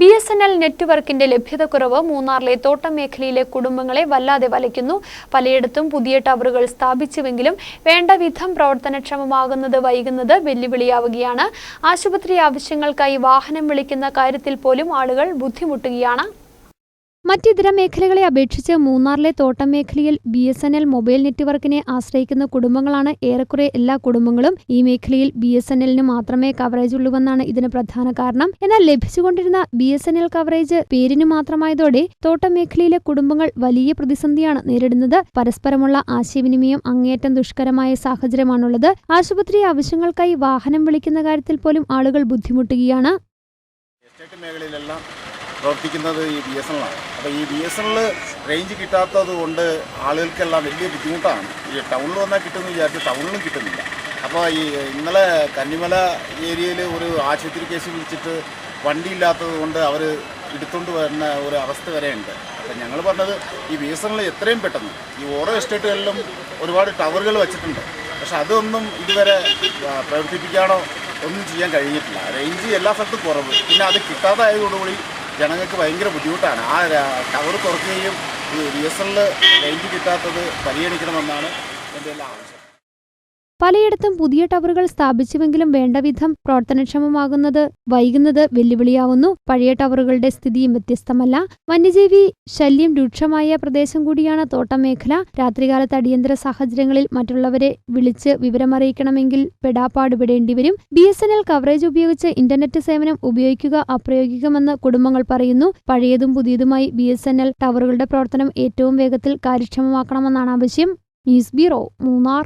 B S N L നെറ്റ്വർക്കിന്റെ ലഭ്യതക്കുറവ് മൂന്നാറിലെ തോട്ടം മേഖലയിലെ കുടുംബങ്ങളെ വല്ലാതെ വലയ്ക്കുന്നു. പലയിടത്തും പുതിയ ടവറുകൾ സ്ഥാപിച്ചുവെങ്കിലും വേണ്ട വിധം പ്രവർത്തനക്ഷമമാകുന്നത് വൈകുന്നത് വെല്ലുവിളിയാവുകയാണ്. ആശുപത്രി ആവശ്യങ്ങൾക്കായി വാഹനം വിളിക്കുന്ന കാര്യത്തിൽ പോലും ആളുകൾ ബുദ്ധിമുട്ടുകയാണ്. മറ്റിതര മേഖലകളെ അപേക്ഷിച്ച് മൂന്നാറിലെ തോട്ടം മേഖലയിൽ B S N L mobile നെറ്റ്വർക്കിനെ ആശ്രയിക്കുന്ന കുടുംബങ്ങളാണ് ഏറെക്കുറെ എല്ലാ കുടുംബങ്ങളും. ഈ മേഖലയിൽ ബി എസ് എൻ എല്ലിന് മാത്രമേ കവറേജ് ഉള്ളൂവെന്നാണ് ഇതിന് പ്രധാന കാരണം. എന്നാൽ ലഭിച്ചുകൊണ്ടിരുന്ന B S N L coverage പേരിന് മാത്രമായതോടെ തോട്ടം മേഖലയിലെ കുടുംബങ്ങൾ വലിയ പ്രതിസന്ധിയാണ് നേരിടുന്നത്. പരസ്പരമുള്ള ആശയവിനിമയം അങ്ങേയറ്റം ദുഷ്കരമായ സാഹചര്യമാണുള്ളത്. ആശുപത്രി ആവശ്യങ്ങൾക്കായി വാഹനം വിളിക്കുന്ന കാര്യത്തിൽ പോലും ആളുകൾ ബുദ്ധിമുട്ടുകയാണ്. പ്രവർത്തിക്കുന്നത് ഈ ബി എസ് എൻ എല്ലാണ് അപ്പോൾ ഈ ബി എസ് എല്ലിൽ റേഞ്ച് കിട്ടാത്തത് കൊണ്ട് ആളുകൾക്കെല്ലാം വലിയ ബുദ്ധിമുട്ടാണ്. ഈ ടൗണിൽ വന്നാൽ കിട്ടുമെന്ന് വിചാരിച്ച് ടൗണിലും കിട്ടുന്നില്ല. അപ്പോൾ ഈ ഇന്നലെ കന്നിമല ഏരിയയിൽ ഒരു ആശുപത്രി കേസ് വിളിച്ചിട്ട് വണ്ടി ഇല്ലാത്തത് കൊണ്ട് അവർ എടുത്തുകൊണ്ട് വരുന്ന ഒരു അവസ്ഥ വരെയുണ്ട്. അപ്പം ഞങ്ങൾ പറഞ്ഞത് ഈ ബി എസ് എല്ലിൽ എത്രയും പെട്ടെന്ന് ഈ ഓരോ എസ്റ്റേറ്റുകളിലും ഒരുപാട് ടവറുകൾ വെച്ചിട്ടുണ്ട്. പക്ഷെ അതൊന്നും ഇതുവരെ പ്രവർത്തിപ്പിക്കാനോ ഒന്നും ചെയ്യാൻ കഴിഞ്ഞിട്ടില്ല. റേഞ്ച് എല്ലാ സ്ഥലത്തും കുറവ്. പിന്നെ അത് കിട്ടാതായതോടുകൂടി ജനങ്ങൾക്ക് ഭയങ്കര ബുദ്ധിമുട്ടാണ്. ആ ടവർ തുറക്കുകയും ബി എസ് എല്ലിൽ റേഞ്ച് കിട്ടാത്തത് പരിഗണിക്കണമെന്നാണ് എന്റെ എല്ലാ ആവശ്യം പലയിടത്തും പുതിയ ടവറുകൾ സ്ഥാപിച്ചുവെങ്കിലും വേണ്ടവിധം പ്രവർത്തനക്ഷമമാകുന്നത് വൈകുന്നത് വെല്ലുവിളിയാവുന്നു. പഴയ ടവറുകളുടെ സ്ഥിതിയും വ്യത്യസ്തമല്ല. വന്യജീവി ശല്യം രൂക്ഷമായ പ്രദേശം കൂടിയാണ് തോട്ടം മേഖല രാത്രികാലത്ത് അടിയന്തര സാഹചര്യങ്ങളിൽ മറ്റുള്ളവരെ വിളിച്ച് വിവരമറിയിക്കണമെങ്കിൽ പെടാപ്പാട് വിടേണ്ടിവരും B S N L coverage ഉപയോഗിച്ച് ഇന്റർനെറ്റ് സേവനം ഉപയോഗിക്കുക അപ്രയോഗികമെന്ന് കുടുംബങ്ങൾ പറയുന്നു. പഴയതും പുതിയതുമായി ബി എസ് എൻ എൽ ടവറുകളുടെ പ്രവർത്തനം ഏറ്റവും വേഗത്തിൽ കാര്യക്ഷമമാക്കണമെന്നാണ് ആവശ്യം. News bureau Munnar.